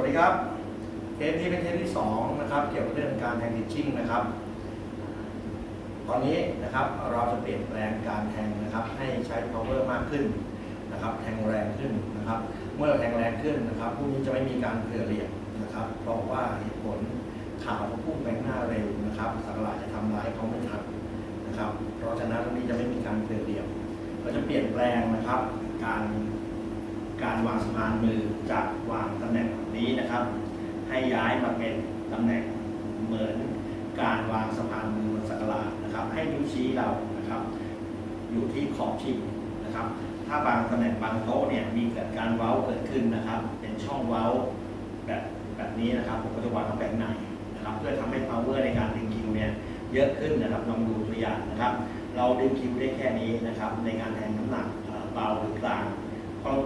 วัสดีครับ เทปนี้เป็นเทปที่สองนะครับ เกี่ยวกับเรื่องการแทงดิชชิ่งนะครับ ตอนนี้นะครับเราจะเปลี่ยนแปลงการแทงนะครับ ให้ใช้ power มากขึ้นนะครับ แทงแรงขึ้นนะครับ เมื่อแทงแรงขึ้นนะครับพวกนี้จะไม่มีการเผื่อเหลี่ยมนะครับ เพราะว่าเหตุผลข่าวพุ่งไปข้างหน้าเร็วนะครับสักหลาดจะทำร้ายเขาไม่ทันนะครับ เพราะฉะนั้นตรงนี้จะไม่มีการเผื่อเหลี่ยม เราจะเปลี่ยนแปลงนะครับ การ การวางสะพานมือจากวางตำแหน่งนี้นะครับ ให้ย้ายมาเป็นตำแหน่งเหมือนการวางสะพานมือบนสักหลาดนะครับ ให้นิ้วชี้เรานะครับ อยู่ที่ขอบชิงนะครับ ถ้าบางตำแหน่งบางโต๊ะเนี่ยมีเกิดการเว้าเกิดขึ้นนะครับ เป็นช่องเว้าแบบแบบนี้นะครับผมก็จะวางเข้าไปข้างในนะครับ เพื่อทำให้ power ในการดึงคิวเนี่ยเยอะขึ้นนะครับลองดูตัวอย่างนะครับ เราดึงคิวได้แค่นี้นะครับ ในการแทนน้ำหนักเบาหรือกลางพอเรา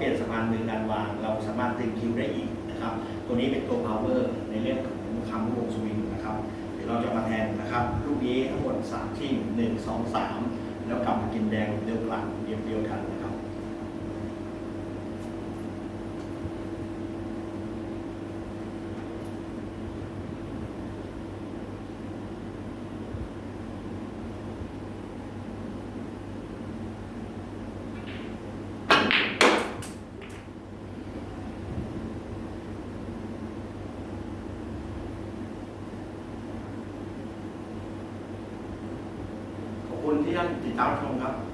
ปลี่ยนสะพานมือการวาง เราสามารถดึงคิวได้อีกนะครับ ตัวนี้เป็นตัว power ในเรื่องของคำลูกวงสวิงนะครับ เดี๋ยวเราจะมาแทนนะครับ ลูกนี้ทั้งหมด3ชิ่ง1 2 3 แล้วกลับมากินแดงเดียวกัน 那你得加入